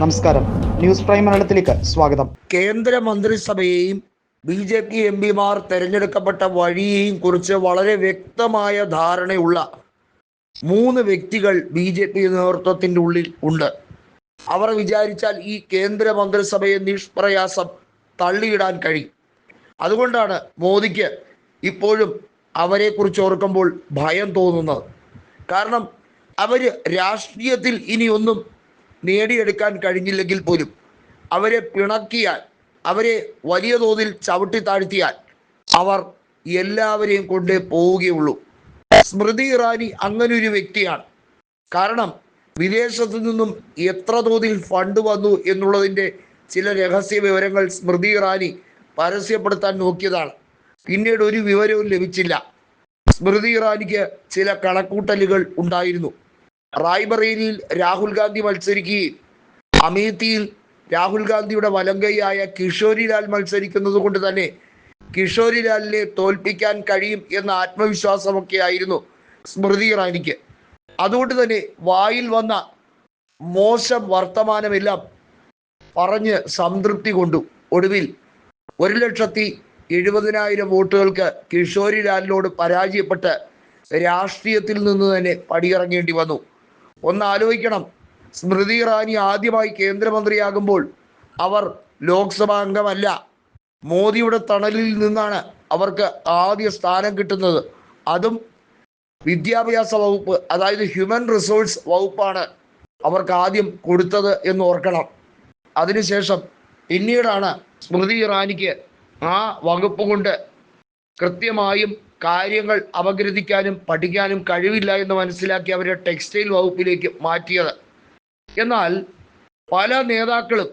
നമസ്കാരം. News Prime മലയാളത്തിലേക്ക് സ്വാഗതം. കേന്ദ്ര മന്ത്രിസഭയെയും ബി ജെ പി എം പിമാർ തെരഞ്ഞെടുക്കപ്പെട്ട വഴിയെയും കുറിച്ച് വളരെ വ്യക്തമായ ധാരണയുള്ള മൂന്ന് വ്യക്തികൾ ബി ജെ പി നേതൃത്വത്തിന്റെ ഉള്ളിൽ ഉണ്ട്. അവർ വിചാരിച്ചാൽ ഈ കേന്ദ്ര മന്ത്രിസഭയെ നിഷ്പ്രയാസം തള്ളിയിടാൻ കഴിയും. അതുകൊണ്ടാണ് മോദിക്ക് ഇപ്പോഴും അവരെക്കുറിച്ച് ഓർക്കുമ്പോൾ ഭയം തോന്നുന്നത്. കാരണം അവർ രാഷ്ട്രീയത്തിൽ ഇനിയൊന്നും നേടിയെടുക്കാൻ കഴിഞ്ഞില്ലെങ്കിൽ പോലും അവരെ പിണക്കിയാൽ അവരെ വലിയ തോതിൽ ചവിട്ടി താഴ്ത്തിയാൽ അവർ എല്ലാവരെയും കൊണ്ട് പോവുകയുള്ളൂ. സ്മൃതി ഇറാനി അങ്ങനെ ഒരു വ്യക്തിയാണ്. കാരണം വിദേശത്തു നിന്നും എത്ര തോതിൽ ഫണ്ട് വന്നു എന്നുള്ളതിന്റെ ചില രഹസ്യ വിവരങ്ങൾ സ്മൃതി ഇറാനി പരസ്യപ്പെടുത്താൻ നോക്കിയതാണ്. പിന്നീട് ഒരു വിവരവും ലഭിച്ചില്ല. സ്മൃതി ഇറാനിക്ക് ചില കണക്കൂട്ടലുകൾ ഉണ്ടായിരുന്നു. റായ്ബറേലിയിൽ രാഹുൽ ഗാന്ധി മത്സരിക്കുകയും അമേത്തിയിൽ രാഹുൽ ഗാന്ധിയുടെ വലങ്കൈയായ കിഷോരിലാൽ മത്സരിക്കുന്നത് കൊണ്ട് തന്നെ കിഷോരിലാലിനെ തോൽപ്പിക്കാൻ കഴിയും എന്ന ആത്മവിശ്വാസമൊക്കെ ആയിരുന്നു സ്മൃതി ഇറാനിക്ക്. അതുകൊണ്ട് തന്നെ വായിൽ വന്ന മോശം വർത്തമാനമെല്ലാം പറഞ്ഞ് സംതൃപ്തി കൊണ്ടു. ഒടുവിൽ ഒരു ലക്ഷത്തി എഴുപതിനായിരം വോട്ടുകൾക്ക് കിഷോരിലാലിനോട് പരാജയപ്പെട്ട് രാഷ്ട്രീയത്തിൽ നിന്ന് തന്നെ പടിയിറങ്ങേണ്ടി വന്നു. ഒന്ന് ആലോചിക്കണം. സ്മൃതി ഇറാനി ആദ്യമായി കേന്ദ്രമന്ത്രിയാകുമ്പോൾ അവർ ലോക്സഭാ അംഗമല്ല. മോദിയുടെ തണലിൽ നിന്നാണ് അവർക്ക് ആദ്യ സ്ഥാനം കിട്ടുന്നത്. അതും വിദ്യാഭ്യാസ വകുപ്പ് അതായത് ഹ്യൂമൻ റിസോഴ്സ് വകുപ്പാണ് അവർക്ക് ആദ്യം കൊടുത്തത് എന്ന് ഓർക്കണം. അതിനുശേഷം പിന്നീടാണ് സ്മൃതി ഇറാനിക്ക് ആ വകുപ്പ് കൊണ്ട് കൃത്യമായും കാര്യങ്ങൾ അപഗ്രഥിക്കാനും പഠിക്കാനും കഴിവില്ല എന്ന് മനസ്സിലാക്കി അവരെ ടെക്സ്റ്റൈൽ വകുപ്പിലേക്ക് മാറ്റിയത്. എന്നാൽ പല നേതാക്കളും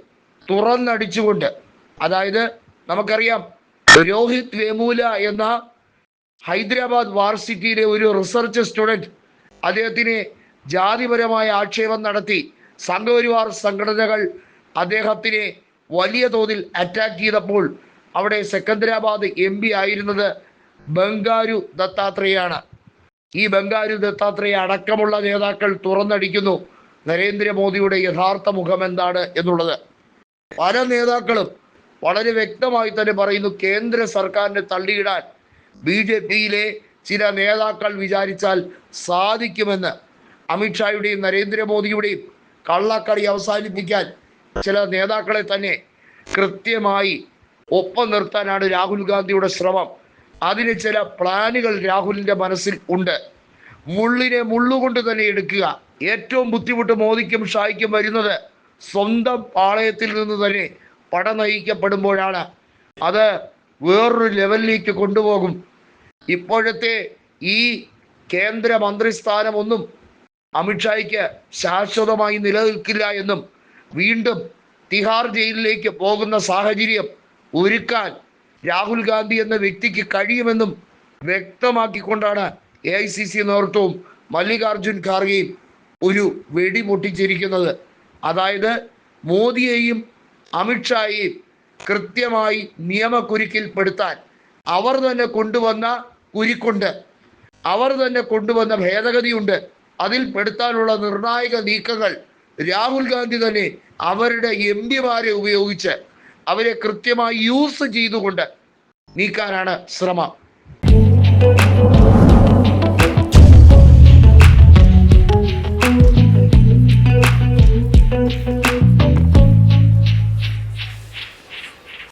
തുറന്നടിച്ചുകൊണ്ട് അതായത് നമുക്കറിയാം രോഹിത് വേമൂല എന്ന ഹൈദരാബാദ് വാർസിറ്റിയിലെ ഒരു റിസർച്ച് സ്റ്റുഡന്റ് അദ്ദേഹത്തിന് ജാതിപരമായ ആക്ഷേപം നടത്തി. സംഘപരിവാർ സംഘടനകൾ അദ്ദേഹത്തിനെ വലിയ തോതിൽ അറ്റാക്ക് ചെയ്തപ്പോൾ അവിടെ സെക്കന്ദരാബാദ് എം പി ആയിരുന്നത് ബംഗാരു ദത്താത്രേയാണ്. ഈ ബംഗാരു ദത്താത്രേയ അടക്കമുള്ള നേതാക്കൾ തുറന്നടിക്കുന്നു. നരേന്ദ്രമോദിയുടെ യഥാർത്ഥ മുഖം എന്താണ് എന്നുള്ളത്? പല നേതാക്കളും വളരെ വ്യക്തമായി തന്നെ പറയുന്നു കേന്ദ്ര സർക്കാരിനെ തള്ളിയിടാൻ ബി ജെ പിയിലെ ചില നേതാക്കൾ വിചാരിച്ചാൽ സാധിക്കുമെന്ന്. അമിത്ഷായുടെയും നരേന്ദ്രമോദിയുടെയും കള്ളക്കളി അവസാനിപ്പിക്കാൻ ചില നേതാക്കളെ തന്നെ കൃത്യമായി ഒപ്പം നിർത്താനാണ് രാഹുൽ ഗാന്ധിയുടെ ശ്രമം. അതിന് ചില പ്ലാനുകൾ രാഹുലിന്റെ മനസ്സിൽ ഉണ്ട്. മുള്ളിനെ മുള്ളുകൊണ്ട് തന്നെ എടുക്കുക. ഏറ്റവും ബുദ്ധിമുട്ട് മോദിക്കും ഷായ്ക്കും വരുന്നത് സ്വന്തം പാളയത്തിൽ നിന്ന് തന്നെ പട നയിക്കപ്പെടുമ്പോഴാണ്. അത് വേറൊരു ലെവലിലേക്ക് കൊണ്ടുപോകും. ഇപ്പോഴത്തെ ഈ കേന്ദ്ര മന്ത്രിസ്ഥാനമൊന്നും അമിത്ഷായ്ക്ക് ശാശ്വതമായി നിലനിൽക്കില്ല എന്നും വീണ്ടും തിഹാർ ജയിലിലേക്ക് പോകുന്ന സാഹചര്യം ഒരുക്കാൻ രാഹുൽ ഗാന്ധി എന്ന വ്യക്തിക്ക് കഴിയുമെന്നും വ്യക്തമാക്കിക്കൊണ്ടാണ് എ ഐ സി സി നേതൃത്വവും മല്ലികാർജുൻ ഖാർഗെയും ഒരു വെടി പൊട്ടിച്ചിരിക്കുന്നത്. അതായത് മോദിയെയും അമിത്ഷായെയും കൃത്യമായി നിയമക്കുരുക്കിൽപ്പെടുത്താൻ അവർ തന്നെ കൊണ്ടുവന്ന കുരുക്കുണ്ട്. അവർ തന്നെ കൊണ്ടുവന്ന ഭേദഗതിയുണ്ട്. അതിൽ പെടുത്താനുള്ള നിർണായക നീക്കങ്ങൾ രാഹുൽ ഗാന്ധി തന്നെ അവരുടെ എം പിമാരെ ഉപയോഗിച്ച് അവരെ കൃത്യമായി യൂസ് ചെയ്തുകൊണ്ട് നീക്കാനാണ് ശ്രമം.